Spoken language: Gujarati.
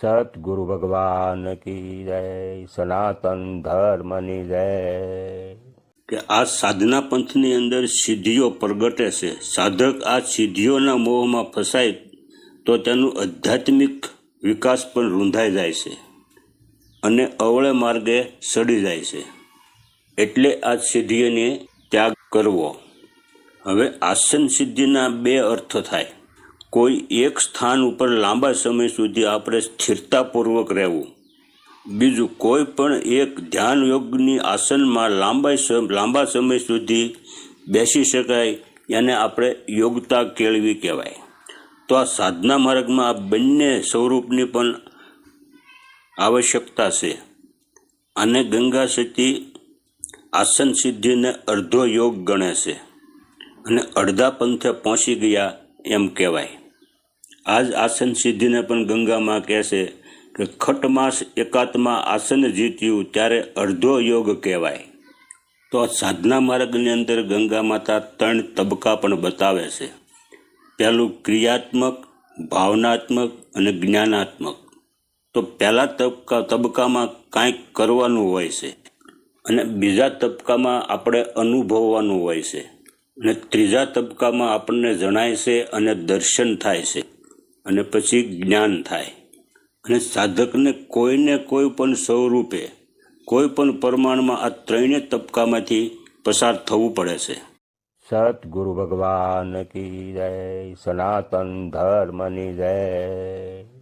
સતગુરુ ભગવાન કી જય સનાતન ધર્મની જય કે આ સાધના પંથની અંદર સિદ્ધિઓ પ્રગટે છે. સાધક આ સિદ્ધિઓના મોહમાં ફસાય તો તેનું આધ્યાત્મિક વિકાસ પણ રૂંધાઈ જાય છે અને અવળે માર્ગે સડી જાય છે. એટલે આ સિદ્ધિઓને ત્યાગ કરવો. હવે આસન સિદ્ધિના બે અર્થ થાય. કોઈ એક સ્થાન ઉપર લાંબા સમય સુધી આપણે સ્થિરતાપૂર્વક રહેવું. બીજું, કોઈ પણ એક ધ્યાન યોગની આસનમાં લાંબા લાંબા સમય સુધી બેસી શકાય એને આપણે યોગતા કેળવી કહેવાય. તો આ સાધના માર્ગમાં આ બંને સ્વરૂપની પણ આવશ્યકતા છે. અને ગંગા સતી આસન સિદ્ધિને અડધો યોગ ગણે છે. અને અડધા પંથે પહોંચી ગયા એમ કહેવાય. આ જ આસન સિદ્ધિને પણ ગંગામાં કહે છે કે ખટમાસ એકાત્મા આસન જીત્યું ત્યારે અડધો યોગ કહેવાય. તો આ સાધના માર્ગની અંદર ગંગા માતા ત્રણ તબક્કા પણ બતાવે છે. પહેલું ક્રિયાત્મક, ભાવનાત્મક અને જ્ઞાનાત્મક. તો પહેલા તબક્કા તબક્કામાં કાંઈક કરવાનું હોય છે અને બીજા તબક્કામાં આપણે અનુભવવાનું હોય છે. અને ત્રીજા તબક્કામાં આપણને જણાય છે અને દર્શન થાય છે. અને પછી જ્ઞાન થાય. અને સાધકને કોઈને કોઈ પણ સ્વરૂપે, કોઈ પણ પ્રમાણમાં આ ત્રણેય તબક્કામાંથી પસાર થવું પડે છે. સતગુરુ ભગવાન કી જય, સનાતન ધર્મની જય.